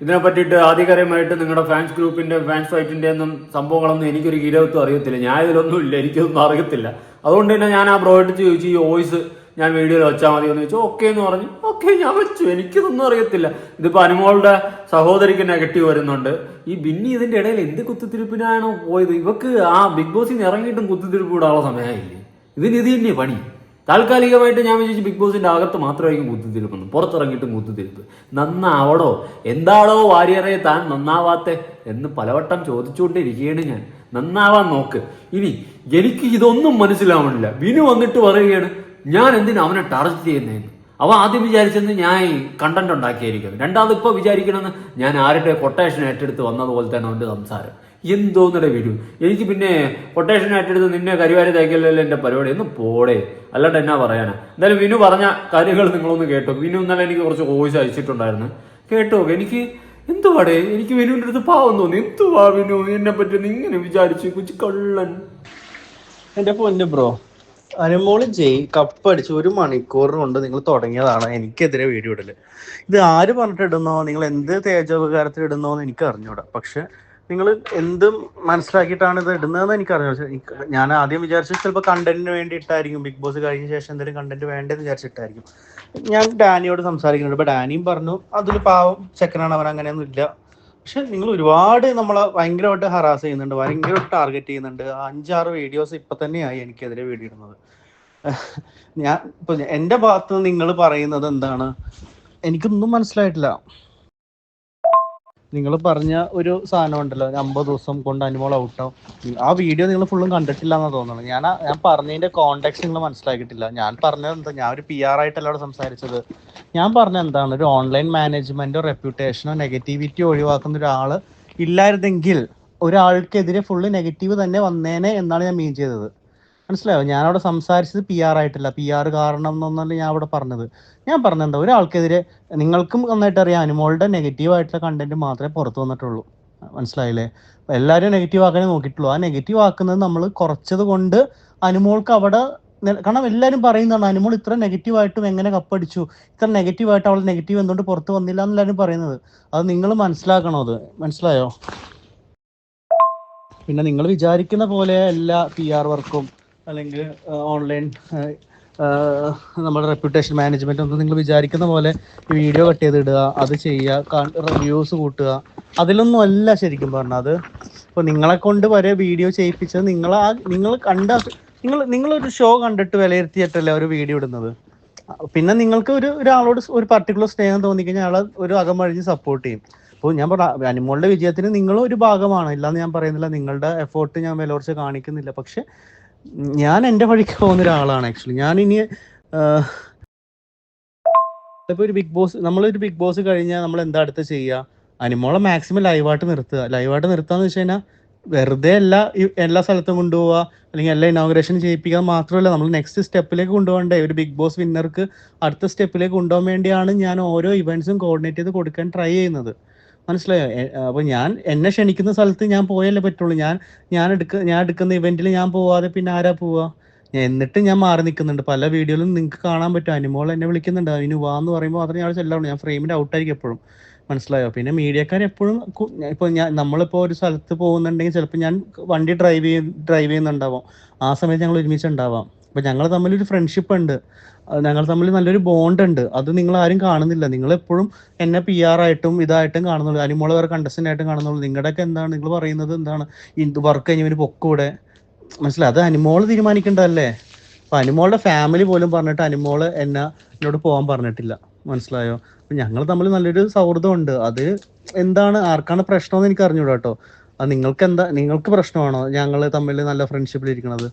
ഇതിനെ പറ്റിയിട്ട് ആധികാരികമായിട്ട് നിങ്ങളുടെ ഫാൻസ് ഗ്രൂപ്പിന്റെ ഫാൻസ് ഫൈറ്റിന്റെ ഒന്നും സംഭവങ്ങളൊന്നും എനിക്കൊരു ഗീരവത്വം അറിയത്തില്ല. ഞാൻ ഇതിലൊന്നും ഇല്ല. എനിക്കൊന്നും അറിയത്തില്ല. അതുകൊണ്ട് തന്നെ ഞാൻ ആ ബ്രോയിട്ട് ചോദിച്ചു ഈ വോയിസ് ഞാൻ വീഡിയോയിൽ വെച്ചാൽ മതി എന്ന് ചോദിച്ചു. ഓക്കെ എന്ന് പറഞ്ഞു. ഓക്കെ ഞാൻ വെച്ചു. എനിക്കിതൊന്നും അറിയത്തില്ല. ഇതിപ്പോ അനുമോളുടെ സഹോദരിക്ക് നെഗറ്റീവ് വരുന്നുണ്ട്. ഈ ബിന്നി ഇതിന്റെ ഇടയിൽ എന്ത് കുത്തിത്തിരിപ്പിനാണോ പോയത്? ഇവക്ക് ആ ബിഗ് ബോസിൽ നിന്ന് ഇറങ്ങിയിട്ടും കുത്തിത്തിരിപ്പ് വിടാനുള്ള സമയമായില്ലേ? ഇതിന് ഇത് തന്നെ പണി. താൽക്കാലികമായിട്ട് ഞാൻ വിചാരിച്ചു ബിഗ് ബോസിന്റെ അകത്ത് മാത്രമായിരിക്കും കുത്തിത്തിരിപ്പെന്ന് പുറത്തിറങ്ങിയിട്ട് കുത്തിത്തിരിപ്പ് നന്നാവടോ? എന്താണോ വാര്യറെ താൻ നന്നാവാത്തെ എന്ന് പലവട്ടം ചോദിച്ചുകൊണ്ടിരിക്കുകയാണ് ഞാൻ. നന്നാവാൻ നോക്ക്. ഇനി എനിക്ക് ഇതൊന്നും മനസ്സിലാവണില്ല. വിനു വന്നിട്ട് പറയുകയാണ് ഞാൻ എന്തിനാ അവനെ ടാർഗറ്റ് ചെയ്യുന്നതെന്ന് അവൻ ആദ്യം വിചാരിച്ചെന്ന് ഞാൻ കണ്ടന്റ് ഉണ്ടാക്കിയിരിക്കുന്നത് രണ്ടാമത് ഇപ്പോൾ വിചാരിക്കണമെന്ന് ഞാൻ ആരുടെ കൊട്ടേഷൻ ഏറ്റെടുത്ത് വന്നതുപോലെ തന്നെ അവന്റെ സംസാരം. എന്തോന്നിടെ വിടും എനിക്ക് പിന്നെ കൊട്ടേഷൻ ഏറ്റെടുത്ത് നിന്നെ കരിവാരി തയ്ക്കലല്ലേ എന്റെ പരിപാടി. ഒന്ന് പോടേ. അല്ലാണ്ട് എന്നാ പറയാനാ? എന്തായാലും വിനു പറഞ്ഞ കാര്യങ്ങൾ നിങ്ങളൊന്ന് കേട്ടോ. വിനു ഇന്നലെ എനിക്ക് കുറച്ച് വോയിസ് അയച്ചിട്ടുണ്ടായിരുന്നു. കേട്ടോ എനിക്ക് എന്തുവാടേ? എനിക്ക് വിനുവിന്റെ അടുത്ത് പാവം തോന്നി. എന്തുവാ വിനു? എന്നെ പറ്റി ഇങ്ങനെ വിചാരിച്ചു കൊച്ചു കള്ളൻ. എന്റെ പൊന്നു ബ്രോ അനുമോൾ ജയ് കപ്പടിച്ച് ഒരു മണിക്കൂറിന് കൊണ്ട് നിങ്ങൾ തുടങ്ങിയതാണ് എനിക്കെതിരെ വീഡിയോ ഇടൽ. ഇത് ആര് പറഞ്ഞിട്ട് ഇടുന്നോ? നിങ്ങൾ എന്ത് തേജോപകാരത്തിൽ ഇടുന്നോ എന്ന് എനിക്ക് അറിഞ്ഞൂടാ. പക്ഷെ നിങ്ങൾ എന്തും മനസ്സിലാക്കിയിട്ടാണ് ഇത് ഇടുന്നതെന്ന് എനിക്ക് അറിഞ്ഞു പക്ഷെ ഞാൻ ആദ്യം വിചാരിച്ചു ചിലപ്പോൾ കണ്ടന്റിന് വേണ്ടി ഇട്ടായിരിക്കും ബിഗ് ബോസ് കഴിഞ്ഞ ശേഷം എന്തെങ്കിലും കണ്ടന്റ് വേണ്ടെന്ന് വിചാരിച്ചിട്ടായിരിക്കും. ഞാൻ ഡാനിയോട് സംസാരിക്കുന്നുണ്ട്. ഇപ്പൊ ഡാനിയും പറഞ്ഞു അതിൽ പാവം ചെക്കനാണ്. അവൻ അങ്ങനെയൊന്നും ഇല്ല. പക്ഷെ നിങ്ങൾ ഒരുപാട് നമ്മളെ ഭയങ്കരമായിട്ട് ഹറാസ് ചെയ്യുന്നുണ്ട്. ഭയങ്കരമായിട്ട് ടാർഗറ്റ് ചെയ്യുന്നുണ്ട്. അഞ്ചാറ് വീഡിയോസ് ഇപ്പൊ തന്നെയായി എനിക്കെതിരെ വീഡിയോ ഇടുന്നത് ഞാൻ ഇപ്പൊ എന്റെ ഭാഗത്ത് നിങ്ങൾ പറയുന്നത് എന്താണ്? എനിക്കൊന്നും മനസ്സിലായിട്ടില്ല. നിങ്ങൾ പറഞ്ഞ ഒരു സാധനം ഉണ്ടല്ലോ അമ്പത് ദിവസം കൊണ്ട് അനുമോൾ ഔട്ടാവും ആ വീഡിയോ നിങ്ങൾ ഫുള്ളും കണ്ടിട്ടില്ല എന്നാ തോന്നുന്നത് ഞാൻ ഞാൻ പറഞ്ഞതിന്റെ കോണ്ടാക്ട് നിങ്ങൾ മനസ്സിലാക്കിയിട്ടില്ല. ഞാൻ പറഞ്ഞത് എന്താ ഞാൻ ഒരു പി ആർ ആയിട്ടല്ല അവിടെ സംസാരിച്ചത്. ഞാൻ പറഞ്ഞ എന്താണ് ഒരു ഓൺലൈൻ മാനേജ്മെന്റോ റെപ്യൂട്ടേഷനോ നെഗറ്റിവിറ്റി ഒഴിവാക്കുന്ന ഒരാൾ ഇല്ലായിരുന്നെങ്കിൽ ഒരാൾക്കെതിരെ ഫുള്ള് നെഗറ്റീവ് തന്നെ വന്നേനെ എന്നാണ് ഞാൻ മീൻ ചെയ്തത്. മനസ്സിലായോ? ഞാൻ അവിടെ സംസാരിച്ചത് പി ആർ ആയിട്ടില്ല. പി ആർ കാരണം എന്നൊന്നല്ല ഞാൻ അവിടെ പറഞ്ഞത്. ഞാൻ പറഞ്ഞത് ഒരാൾക്കെതിരെ നിങ്ങൾക്കും നന്നായിട്ട് അറിയാം. അനുമോളുടെ നെഗറ്റീവ് ആയിട്ടുള്ള കണ്ടന്റ് മാത്രമേ പുറത്തു വന്നിട്ടുള്ളൂ. മനസ്സിലായില്ലേ? എല്ലാവരും നെഗറ്റീവ് ആക്കാനേ നോക്കിയിട്ടുള്ളൂ. ആ നെഗറ്റീവ് ആക്കുന്നത് നമ്മൾ കുറച്ചത് കൊണ്ട് അനുമോൾക്ക് അവിടെ കാരണം എല്ലാവരും പറയുന്നതാണ് അനുമോൾ ഇത്ര നെഗറ്റീവ് ആയിട്ടും എങ്ങനെ കപ്പടിച്ചു ഇത്ര നെഗറ്റീവ് ആയിട്ട് അവൾ നെഗറ്റീവ് എന്തുകൊണ്ട് പുറത്ത് വന്നില്ല എന്നെല്ലാവരും പറയുന്നത്. അത് നിങ്ങൾ മനസ്സിലാക്കണം അത്? മനസ്സിലായോ? പിന്നെ നിങ്ങൾ വിചാരിക്കുന്ന പോലെ എല്ലാ പി ആർ വർക്കും അല്ലെങ്കിൽ ഓൺലൈൻ നമ്മുടെ റെപ്യൂട്ടേഷൻ മാനേജ്മെന്റ് ഒന്നും നിങ്ങൾ വിചാരിക്കുന്ന പോലെ വീഡിയോ കട്ട് ചെയ്ത് ഇടുക അത് ചെയ്യുക റിവ്യൂസ് കൂട്ടുക അതിലൊന്നും അല്ല ശരിക്കും പറഞ്ഞാൽ അത് നിങ്ങളെ കൊണ്ട് വരെ വീഡിയോ ചെയ്യിപ്പിച്ചത് നിങ്ങൾ ആ നിങ്ങൾ കണ്ട നിങ്ങൾ നിങ്ങളൊരു ഷോ കണ്ടിട്ട് വിലയിരുത്തിയിട്ടല്ലേ ഒരു വീഡിയോ ഇടുന്നത്? പിന്നെ നിങ്ങൾക്ക് ഒരു ഒരാളോട് ഒരു പർട്ടിക്കുലർ സ്നേഹം തോന്നിക്കഴിഞ്ഞാൽ അയാളെ ഒരു അകം വഴിഞ്ഞ് സപ്പോർട്ട് ചെയ്യും. അപ്പോൾ ഞാൻ പറഞ്ഞ അനിമോളുടെ വിജയത്തിന് നിങ്ങളും ഒരു ഭാഗമാണ്. ഇല്ലാന്ന് ഞാൻ പറയുന്നില്ല നിങ്ങളുടെ എഫേർട്ട് ഞാൻ വിലവർച്ച കാണിക്കുന്നില്ല. പക്ഷെ ഞാൻ എന്റെ വഴിക്ക് പോകുന്ന ഒരാളാണ് ആക്ച്വലി ഞാൻ ഇനി ഒരു ബിഗ് ബോസ് നമ്മളൊരു ബിഗ് ബോസ് കഴിഞ്ഞാൽ നമ്മൾ എന്താ അടുത്ത് ചെയ്യുക അനിമോളെ മാക്സിമം ലൈവായിട്ട് നിർത്തുക. ലൈവായിട്ട് നിർത്താന്ന് വെച്ച് കഴിഞ്ഞാൽ വെറുതെ എല്ലാ എല്ലാ സ്ഥലത്തും കൊണ്ടുപോവുക അല്ലെങ്കിൽ എല്ലാ ഇനോഗ്രേഷൻ ചെയ്യിപ്പിക്കുക മാത്രമല്ല നമ്മൾ നെക്സ്റ്റ് സ്റ്റെപ്പിലേക്ക് കൊണ്ടുപോകണ്ടേ? ഒരു ബിഗ് ബോസ് വിന്നർക്ക് അടുത്ത സ്റ്റെപ്പിലേക്ക് കൊണ്ടുപോകാൻ വേണ്ടിയാണ് ഞാൻ ഓരോ ഇവന്റ്സും കോർഡിനേറ്റ് ചെയ്ത് കൊടുക്കാൻ ട്രൈ ചെയ്യുന്നത്. മനസ്സിലായോ? അപ്പൊ ഞാൻ എന്നെ ക്ഷണിക്കുന്ന സ്ഥലത്ത് ഞാൻ പോയല്ലേ പറ്റുള്ളൂ. ഞാൻ ഞാൻ എടുക്ക ഞാൻ എടുക്കുന്ന ഇവന്റിൽ ഞാൻ പോവാതെ പിന്നെ ആരാ പോവാ? എന്നിട്ട് ഞാൻ മാറി നിൽക്കുന്നുണ്ട് പല വീഡിയോയിലും നിങ്ങൾക്ക് കാണാൻ പറ്റും. അനുമോൾ എന്നെ വിളിക്കുന്നുണ്ട്. അതിന് വാ എന്ന് പറയുമ്പോൾ മാത്രമേ ഞാൻ ചെല്ലുള്ളൂ ഞാൻ ഫ്രെയിമിന്റെ ഔട്ടായിരിക്കും എപ്പോഴും. മനസ്സിലായോ? പിന്നെ മീഡിയക്കാർ എപ്പോഴും ഇപ്പൊ ഞാൻ നമ്മളിപ്പോ ഒരു സ്ഥലത്ത് പോകുന്നുണ്ടെങ്കിൽ ചിലപ്പോൾ ഞാൻ വണ്ടി ഡ്രൈവ് ചെയ്യും ഡ്രൈവ് ചെയ്യുന്നുണ്ടാവാം. ആ സമയത്ത് ഞങ്ങൾ ഒരുമിച്ച് ഉണ്ടാവാം അപ്പൊ ഞങ്ങൾ തമ്മിൽ ഒരു ഫ്രണ്ട്ഷിപ്പ് ഉണ്ട്. ഞങ്ങൾ തമ്മിൽ നല്ലൊരു ബോണ്ട് ഉണ്ട്. അത് നിങ്ങൾ ആരും കാണുന്നില്ല. നിങ്ങൾ എപ്പോഴും എന്നെ പി ആർ ആയിട്ടും ഇതായിട്ടും കാണുന്നുള്ളൂ. അനിമോൾ വേറെ കണ്ടസ്റ്റന്റ് ആയിട്ടും കാണുന്നുള്ളൂ. നിങ്ങളുടെയൊക്കെ എന്താണ്? നിങ്ങൾ പറയുന്നത് എന്താണ്? ഇത് വർക്ക് കഴിഞ്ഞവന് പൊക്കൂടെ മനസ്സിലായി? അത് അനിമോൾ തീരുമാനിക്കേണ്ടതല്ലേ? അപ്പൊ അനിമോളുടെ ഫാമിലി പോലും പറഞ്ഞിട്ട് അനിമോൾ എന്നെ എന്നോട് പോകാൻ പറഞ്ഞിട്ടില്ല. മനസ്സിലായോ? അപ്പൊ ഞങ്ങൾ തമ്മിൽ നല്ലൊരു സൗഹൃദം ഉണ്ട് അത് എന്താണ്? ആർക്കാണ് പ്രശ്നം എന്ന് എനിക്ക് അറിഞ്ഞൂടാ കേട്ടോ നിങ്ങൾക്ക് എന്താ? നിങ്ങൾക്ക് പ്രശ്നമാണോ? ഞങ്ങൾ തമ്മിൽ നല്ല ഫ്രണ്ട്ഷിപ്പിൽ ഇരിക്കണത്?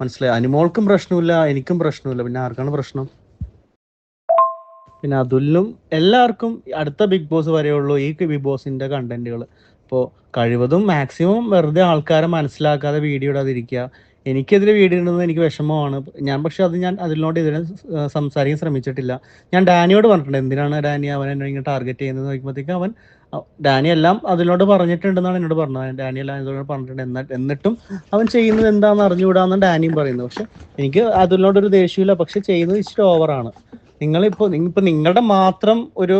മനസ്സിലായി. അനുമോൾക്കും പ്രശ്നമില്ല എനിക്കും പ്രശ്നമില്ല. പിന്നെ ആർക്കാണ് പ്രശ്നം? പിന്നെ അതുല്ലും എല്ലാവർക്കും അടുത്ത ബിഗ് ബോസ് വരെയുള്ളൂ ഈ ബിഗ് ബോസിന്റെ കണ്ടന്റുകൾ അപ്പോൾ കഴിവതും മാക്സിമം വെറുതെ ആൾക്കാരെ മനസ്സിലാക്കാതെ വീഡിയോ ഇടാതിരിക്കുക. എനിക്കെതിരെ വീഡിയോ ഇടുന്നത് എനിക്ക് വിഷമമാണ്. ഞാൻ പക്ഷെ അത് ഞാൻ അതിനോട് ഇതിനെ സംസാരിക്കാൻ ശ്രമിച്ചിട്ടില്ല. ഞാൻ ഡാനിയോട് പറഞ്ഞിട്ടുണ്ട് എന്തിനാണ് ഡാനി അവൻ എന്നെ ഇങ്ങനെ ടാർഗറ്റ് ചെയ്യുന്നത് നോക്കുമ്പോഴത്തേക്ക് അവൻ ഡാനി എല്ലാം അതിനോട് പറഞ്ഞിട്ടുണ്ടെന്നാണ് എന്നോട് പറഞ്ഞത്. ഡാനി എല്ലാം ഇതിനോട് പറഞ്ഞിട്ടുണ്ട് എന്നിട്ടും അവൻ ചെയ്യുന്നത് എന്താണെന്ന് അറിഞ്ഞുകൂടാന്നാണ് ഡാനിയും പറയുന്നത്. പക്ഷെ എനിക്ക് അതിനോടൊരു ദേഷ്യമില്ല പക്ഷെ ചെയ്യുന്നത് ഇച്ചിരി ഓവറാണ്. നിങ്ങളിപ്പോ ഇപ്പൊ നിങ്ങളുടെ മാത്രം ഒരു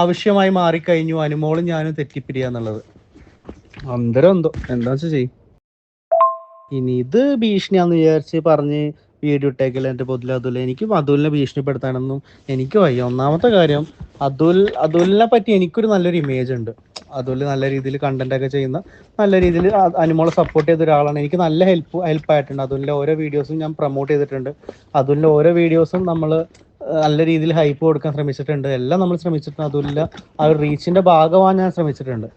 ആവശ്യമായി മാറിക്കഴിഞ്ഞു. അനുമോളും ഞാനും തെറ്റിപ്പിരിയ എന്നുള്ളത്. അന്തരം എന്തോ എന്താ ചെയ്യും. ഇനി ഇത് ഭീഷണിയാന്ന് വിചാരിച്ച് പറഞ്ഞ് വീഡിയോ ഇട്ടേക്കില്ല എന്റെ പൊതിൽ അതുൽ. എനിക്ക് അതുലിനെ ഭീഷണിപ്പെടുത്താനൊന്നും എനിക്ക് വയ്യ. ഒന്നാമത്തെ കാര്യം അതുൽ അതുലിനെ പറ്റി എനിക്കൊരു നല്ലൊരു ഇമേജ് ഉണ്ട്. അതുൽ നല്ല രീതിയിൽ കണ്ടന്റ് ഒക്കെ ചെയ്യുന്ന നല്ല രീതിയിൽ അനുമോളെ സപ്പോർട്ട് ചെയ്ത ഒരാളാണ്. എനിക്ക് നല്ല ഹെൽപ്പ് ഹെൽപ്പ് ആയിട്ടുണ്ട്. അതുലിന്റെ ഓരോ വീഡിയോസും ഞാൻ പ്രൊമോട്ട് ചെയ്തിട്ടുണ്ട്. അതുലിന്റെ ഓരോ വീഡിയോസും നമ്മൾ നല്ല രീതിയിൽ ഹൈപ്പ് കൊടുക്കാൻ ശ്രമിച്ചിട്ടുണ്ട്. എല്ലാം നമ്മൾ ശ്രമിച്ചിട്ടുണ്ട്. അതുമില്ല ആ ഒരു റീച്ചിന്റെ ഭാഗമാകാൻ ഞാൻ ശ്രമിച്ചിട്ടുണ്ട്.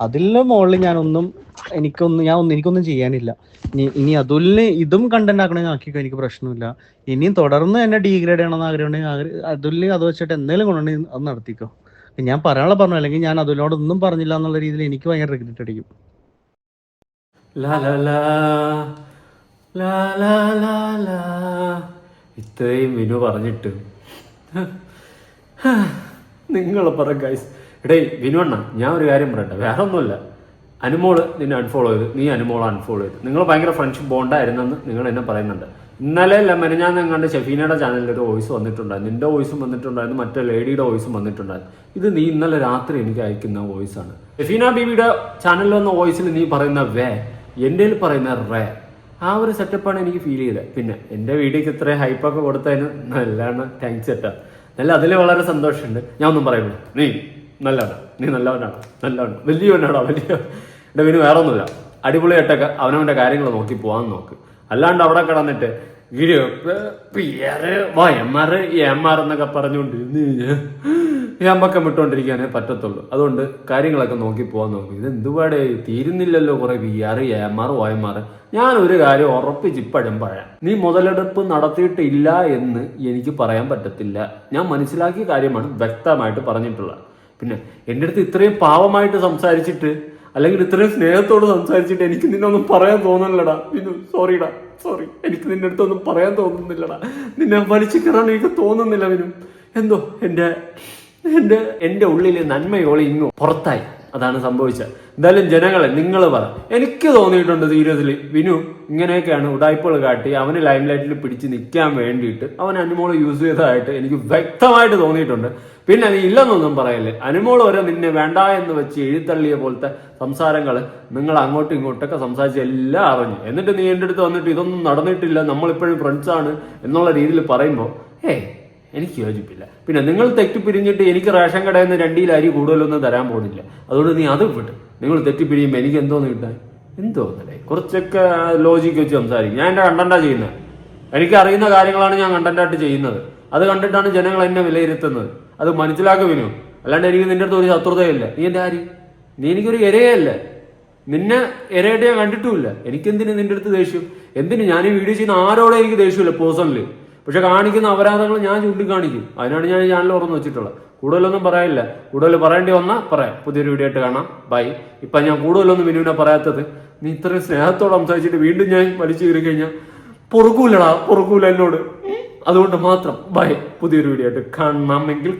അതിന്റെ മുകളിൽ ഞാനൊന്നും എനിക്കൊന്നും ഞാൻ ഒന്നും എനിക്കൊന്നും ചെയ്യാനില്ല. ഇനി ഇനി അതുലിന് ഇതും കണ്ടന്റ് ആക്കണമെങ്കിൽ ആക്കിക്കോ എനിക്ക് പ്രശ്നമില്ല. ഇനിയും തുടർന്ന് എന്നെ ഡീഗ്രേഡ് ചെയ്യണമെന്ന് ആഗ്രഹമുണ്ടെങ്കിൽ ആഗ്ര- അതുലിന് അത് വെച്ചിട്ട് എന്തെങ്കിലും കൊണ്ടുണ്ടെങ്കിൽ അത് നടത്തിക്കോ. ഞാൻ പറയാനുള്ള പറഞ്ഞു അല്ലെങ്കിൽ ഞാൻ അതുലിനോട് ഒന്നും പറഞ്ഞില്ല എന്നുള്ള രീതിയിൽ എനിക്ക് ഭയങ്കര റിഗ്രറ്റ് അടിക്കും. ഇത്രയും വിനു പറഞ്ഞിട്ട്. നിങ്ങൾ പറ ഗൈസ് എടേ വിനുവണ്ണ ഞാൻ ഒരു കാര്യം പറയട്ടെ. വേറെ ഒന്നുമില്ല അനുമോൾ നിന്നെ അൺഫോളോ ചെയ്ത്. നീ അനുമോളെ അൺഫോളോ ചെയ്ത്. നിങ്ങൾ ഭയങ്കര ഫ്രണ്ട്ഷിപ്പ് ബോണ്ടായിരുന്നെന്ന് നിങ്ങൾ എന്നെ പറയുന്നുണ്ട്. ഇന്നലെ അല്ല മെനഞ്ഞാൻ കണ്ട് ഷെഫീനയുടെ ചാനലിൽ ഒരു വോയിസ് വന്നിട്ടുണ്ടായിരുന്നു. നിന്റെ വോയിസും വന്നിട്ടുണ്ടായിരുന്നു. മറ്റേ ലേഡിയുടെ വോയിസും വന്നിട്ടുണ്ടായിരുന്നു. ഇത് നീ ഇന്നലെ രാത്രി എനിക്ക് അയക്കുന്ന വോയിസാണ് ഷെഫീന ബീബിയുടെ ചാനലിൽ വന്ന വോയിസിൽ നീ പറയുന്ന വേ എന്റെ പറയുന്ന റേ ആ ഒരു സെറ്റപ്പാണ് എനിക്ക് ഫീൽ ചെയ്തത്. പിന്നെ എന്റെ വീഡിയോക്ക് ഇത്രയും ഹൈപ്പൊക്കെ കൊടുത്തതിന് നല്ലതാണ്. താങ്ക്സ് ചേട്ടാ നല്ല അതിൽ വളരെ സന്തോഷമുണ്ട്. ഞാൻ ഒന്നും പറയുള്ളൂ നീ നല്ലവനാ. നീ നല്ലവനാണ്. നല്ലവണ് വലിയവനാണോ വലിയ എന്റെ പിന്നെ വേറെ ഒന്നുമില്ല അടിപൊളിയായിട്ടൊക്കെ അവനവന്റെ കാര്യങ്ങൾ നോക്കി പോകാൻ നോക്ക്. അല്ലാണ്ട് അവിടെ കിടന്നിട്ട് വീഡിയോ എമ്മാർ എമ്മാർ എന്നൊക്കെ പറഞ്ഞുകൊണ്ട് ഏമ്പക്കം വിട്ടുകൊണ്ടിരിക്കാനേ പറ്റത്തുള്ളൂ. അതുകൊണ്ട് കാര്യങ്ങളൊക്കെ നോക്കി പോകാൻ നോക്കും. ഇത് എന്തുപാടെ തീരുന്നില്ലല്ലോ കുറെ വി ആർ എമാർ ഓയമാർ ഞാൻ ഒരു കാര്യം ഉറപ്പിച്ച് ഇപ്പഴും പറയാം. നീ മുതലെടുപ്പ് നടത്തിയിട്ടില്ല എന്ന് എനിക്ക് പറയാൻ പറ്റത്തില്ല. ഞാൻ മനസ്സിലാക്കിയ കാര്യമാണ് വ്യക്തമായിട്ട് പറഞ്ഞിട്ടുള്ളത്. പിന്നെ എന്റെ അടുത്ത് ഇത്രയും പാവമായിട്ട് സംസാരിച്ചിട്ട് അല്ലെങ്കിൽ ഇത്രയും സ്നേഹത്തോട് സംസാരിച്ചിട്ട് എനിക്ക് നിന്നൊന്നും പറയാൻ തോന്നുന്നില്ലടാ. വിനു സോറിടാ സോറി എനിക്ക് നിന്റെ അടുത്തൊന്നും പറയാൻ തോന്നുന്നില്ലടാ. നിന്നെ വലിച്ചു കയറാൻ എനിക്ക് തോന്നുന്നില്ല വിനു എന്തോ എന്റെ എന്റെ എന്റെ ഉള്ളിലെ നന്മയോളി ഇങ്ങോ പുറത്തായി. അതാണ് സംഭവിച്ചത്. എന്തായാലും ജനങ്ങളെ നിങ്ങൾ പറ. എനിക്ക് തോന്നിയിട്ടുണ്ട് തീരത്തിൽ വിനു ഇങ്ങനെയൊക്കെയാണ് ഉടായ്പകൾ കാട്ടി അവന് ലൈം ലൈറ്റിൽ പിടിച്ച് നിൽക്കാൻ വേണ്ടിയിട്ട് അവൻ അനുമോൾ യൂസ് ചെയ്തതായിട്ട് എനിക്ക് വ്യക്തമായിട്ട് തോന്നിയിട്ടുണ്ട്. പിന്നെ നീ ഇല്ലെന്നൊന്നും പറയല്ലേ? അനുമോൾ വരെ നിന്നെ വേണ്ട എന്ന് വെച്ച് എഴുത്തള്ളിയ പോലത്തെ സംസാരങ്ങൾ നിങ്ങൾ അങ്ങോട്ടും ഇങ്ങോട്ടൊക്കെ സംസാരിച്ച് എല്ലാം അറിഞ്ഞു. എന്നിട്ട് നീ എന്റെ അടുത്ത് വന്നിട്ട് ഇതൊന്നും നടന്നിട്ടില്ല നമ്മളിപ്പോഴും ഫ്രണ്ട്സാണ് എന്നുള്ള രീതിയിൽ പറയുമ്പോൾ ഏയ് എനിക്ക് യോജിപ്പില്ല. പിന്നെ നിങ്ങൾ തെറ്റിപ്പിരിഞ്ഞിട്ട് എനിക്ക് റേഷൻ കടയിൽ നിന്ന് രണ്ടിയിൽ അരി കൂടുതലൊന്നും തരാൻ പോകുന്നില്ല. അതുകൊണ്ട് നീ അത് വിട്ട് നിങ്ങൾ തെറ്റിപ്പിരിയുമ്പോൾ എനിക്ക് എന്തോന്ന് കിട്ടാൻ? എന്തോന്നല്ലേ കുറച്ചൊക്കെ ലോജിക്ക് വെച്ച് സംസാരിക്കും. ഞാൻ എന്റെ കണ്ടന്റാ ചെയ്യുന്നത് എനിക്ക് അറിയുന്ന കാര്യങ്ങളാണ് ഞാൻ കണ്ടന്റായിട്ട് ചെയ്യുന്നത്. അത് കണ്ടിട്ടാണ് ജനങ്ങൾ എന്നെ വിലയിരുത്തുന്നത്. അത് മനസ്സിലാക്കുവിനു അല്ലാണ്ട് എനിക്ക് നിന്റെ അടുത്ത് ഒരു ശത്രുതയില്ല. നീ എന്റെ ആര് നീ എനിക്കൊരു ഇരയല്ല. നിന്നെ ഇരയായിട്ട് ഞാൻ കണ്ടിട്ടുമില്ല. എനിക്കെന്തിനു നിന്റെ അടുത്ത് ദേഷ്യം? എന്തിനു? ഞാൻ ഈ വീഡിയോ ചെയ്യുന്ന ആരോടെ എനിക്ക് ദേഷ്യമില്ല പേഴ്സണലി പക്ഷെ കാണിക്കുന്ന അപരാധങ്ങൾ ഞാൻ ചൂണ്ടിക്കാണിക്കും. അതിനാണ് ഞാൻ ഈ ചാനൽ ഓർമ്മ വെച്ചിട്ടുള്ളത്. കൂടുതലൊന്നും പറയാനില്ല. കൂടുതൽ പറയേണ്ടി വന്നാൽ പറയാം. പുതിയൊരു വീഡിയോ ആയിട്ട് കാണാം. ബൈ ഇപ്പം ഞാൻ കൂടുതലൊന്നും മിനുവിനെ പറയാത്തത്. നീ ഇത്രയും സ്നേഹത്തോടെ സംസാരിച്ചിട്ട് വീണ്ടും ഞാൻ വലിച്ചു കയറി കഴിഞ്ഞാൽ പൊറുക്കൂലടാ പൊറുക്കൂല എന്നോട്. അതുകൊണ്ട് മാത്രം. ബൈ പുതിയൊരു വീഡിയോ ആയിട്ട് കാണാമെങ്കിൽ